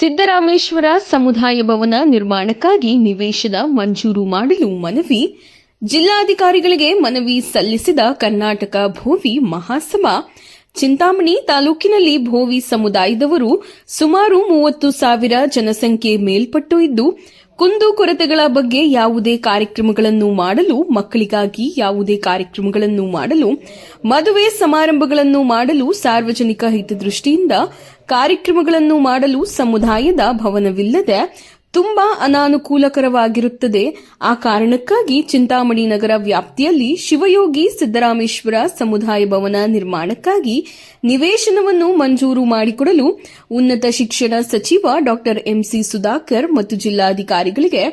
ಸಿದ್ದರಾಮೇಶ್ವರ ಸಮುದಾಯ ಭವನ ನಿರ್ಮಾಣಕ್ಕಾಗಿ ನಿವೇಶನ ಮಂಜೂರು ಮಾಡಲು ಮನವಿ. ಜಿಲ್ಲಾಧಿಕಾರಿಗಳಿಗೆ ಮನವಿ ಸಲ್ಲಿಸಿದ ಕರ್ನಾಟಕ ಭೋವಿ ಮಹಾಸಭಾ. ಚಿಂತಾಮಣಿ ತಾಲೂಕಿನಲ್ಲಿ ಭೋವಿ ಸಮುದಾಯದವರು ಸುಮಾರು ಮೂವತ್ತು ಸಾವಿರ ಜನಸಂಖ್ಯೆ ಮೇಲ್ಪಟ್ಟು ಇದ್ದು ಕುಂದು ಕೊರತೆಗಳ ಬಗ್ಗೆ ಯಾವುದೇ ಕಾರ್ಯಕ್ರಮಗಳನ್ನು ಮಾಡಲು, ಮಕ್ಕಳಿಗಾಗಿ ಯಾವುದೇ ಕಾರ್ಯಕ್ರಮಗಳನ್ನು ಮಾಡಲು, ಮದುವೆ ಸಮಾರಂಭಗಳನ್ನು ಮಾಡಲು ಸಾರ್ವಜನಿಕ ಹಿತದೃಷ್ಟಿಯಿಂದ ಕಾರ್ಯಕ್ರಮಗಳನ್ನು ಮಾಡಲು ಸಮುದಾಯದ ಭವನವಿಲ್ಲದೆ ತುಂಬಾ ಅನಾನುಕೂಲಕರವಾಗಿರುತ್ತದೆ. ಆ ಕಾರಣಕ್ಕಾಗಿ ಚಿಂತಾಮಣಿ ನಗರ ವ್ಯಾಪ್ತಿಯಲ್ಲಿ ಶಿವಯೋಗಿ ಸಿದ್ದರಾಮೇಶ್ವರ ಸಮುದಾಯ ಭವನ ನಿರ್ಮಾಣಕ್ಕಾಗಿ ನಿವೇಶನವನ್ನು ಮಂಜೂರು ಮಾಡಿಕೊಡಲು ಉನ್ನತ ಶಿಕ್ಷಣ ಸಚಿವ ಡಾ ಎಂಸಿ ಸುಧಾಕರ್ ಮತ್ತು ಜಿಲ್ಲಾಧಿಕಾರಿಗಳಿಗೆ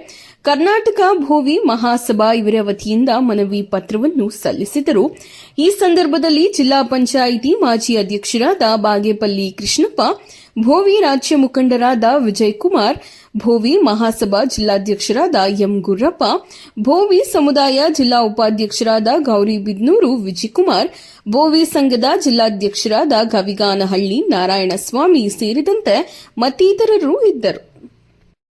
ಕರ್ನಾಟಕ ಭೋವಿ ಮಹಾಸಭಾ ಇವರ ವತಿಯಿಂದ ಮನವಿ ಪತ್ರವನ್ನು ಸಲ್ಲಿಸಿದರು. ಈ ಸಂದರ್ಭದಲ್ಲಿ ಜಿಲ್ಲಾ ಪಂಚಾಯಿತಿ ಮಾಜಿ ಅಧ್ಯಕ್ಷರಾದ ಬಾಗೇಪಲ್ಲಿ ಕೃಷ್ಣಪ್ಪ ಭೋವಿ ರಾಜ್ಯ ಮುಖಂಡರಾದ ವಿಜಯ್ ಕುಮಾರ್ ಭೋವಿ ಮಹಾಸಭಾ ಜಿಲ್ಲಾಧ್ಯಕ್ಷರಾದ ಎಂ ಗುರ್ರಪ್ಪ, ಭೋವಿ ಸಮುದಾಯ ಜಿಲ್ಲಾ ಉಪಾಧ್ಯಕ್ಷರಾದ ಗೌರಿಬಿದ್ನೂರು ವಿಜಯಕುಮಾರ್ ಭೋವಿ ಸಂಘದ ಜಿಲ್ಲಾಧ್ಯಕ್ಷರಾದ ಗವಿಗಾನಹಳ್ಳಿ ನಾರಾಯಣಸ್ವಾಮಿ ಸೇರಿದಂತೆ ಮತ್ತಿತರರು ಇದ್ದರು.